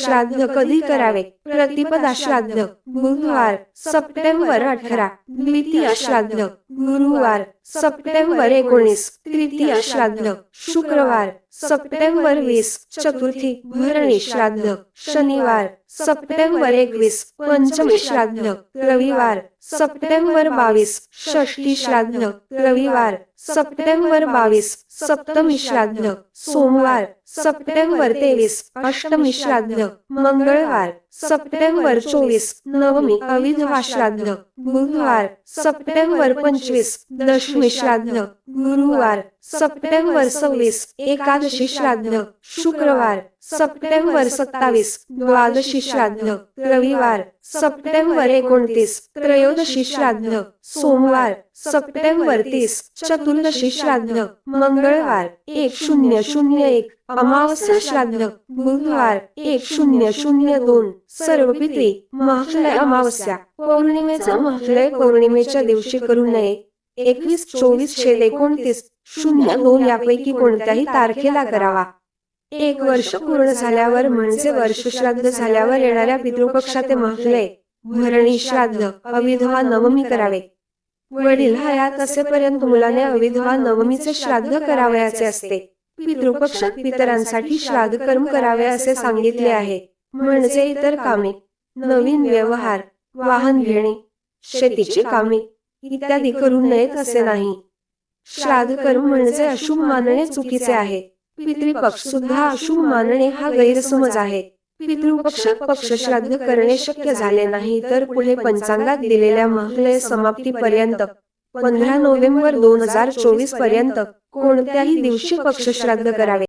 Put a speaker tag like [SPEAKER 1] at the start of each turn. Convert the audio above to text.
[SPEAKER 1] श्राद्ध कधी करावे? प्रतिपदा श्राद्ध बुधवार सप्टेंबर अठरा द्वितीय श्राद्ध गुरुवार सप्टेंबर एकोणीस तृतीय श्राद्ध शुक्रवार सप्टेंबर वीस चतुर्थी भरणी श्राद्ध शनिवार सप्टेंबर एकवीस पंचमी श्राद्ध रविवार सप्टेंबर बावीस षष्टी श्राद्ध रविवार सप्टेंबर बावीस सप्तमी श्राद्ध सोमवार सप्टेंबर तेवीस अष्टमी श्राद्ध मंगळवार. सप्टेंबर चोवीस नवमी अविधवा श्राद्ध बुधवार सप्टेंबर पंचवीस दशमी श्राद्ध. गुरुवार सप्टेंबर सव्वीस एकादशी श्राद्ध शुक्रवार सप्टेंबर सत्तावीस द्वादशी श्राद्ध रविवार सप्टेंबर एकोणतीस त्रयोदशी श्राद्ध सोमवार सप्टेंबर तीस चतुर्दशी श्राद्ध मंगळवार एक शून्य शून्य एक अमावस्या श्राद्ध बुधवार एक शून्य शून्य दोन सर्व पित्री महालय अमावस्या पौर्णिमेचा महालय पौर्णिमेच्या दिवशी करू नये. एकवीस चोवीस छेद एकोणतीस शून्य दोन यापैकी कोणत्याही तारखेला करावा. एक वर्ष पूर्ण झाल्यावर म्हणजे वर्ष श्राद्ध झाल्यावर येणाऱ्या पितृपक्षाचे महालय भरणी श्राद्ध अविधवा नवमी करावे. वडील हयात असेपर्यंत मुलाने अविधवा नवमीचे श्राद्ध करावयाचे असते. पितृपक्ष पितरांसाठी श्राद्ध कर्म करावे असे सांगितले आहे. म्हणजे इतर कामे नवीन व्यवहार वाहन घेणे शेतीची कामे. इत्यादी करू नयेत असे नाही. श्राद्ध कर्म म्हणजे अशुभ मानणे चुकीचे आहे. पितृपक्ष सुद्धा अशुभ मानणे हा गैरसमज आहे. पितृपक्षात पक्ष श्राद्ध करणे शक्य झाले नाही तर पुढे पंचांगात दिलेल्या महलय समाप्तीपर्यंत पंधरा नोव्हेंबर दोन हजार चोवीसपर्यंत कोणत्याही दिवशी पक्ष श्राद्ध करावे.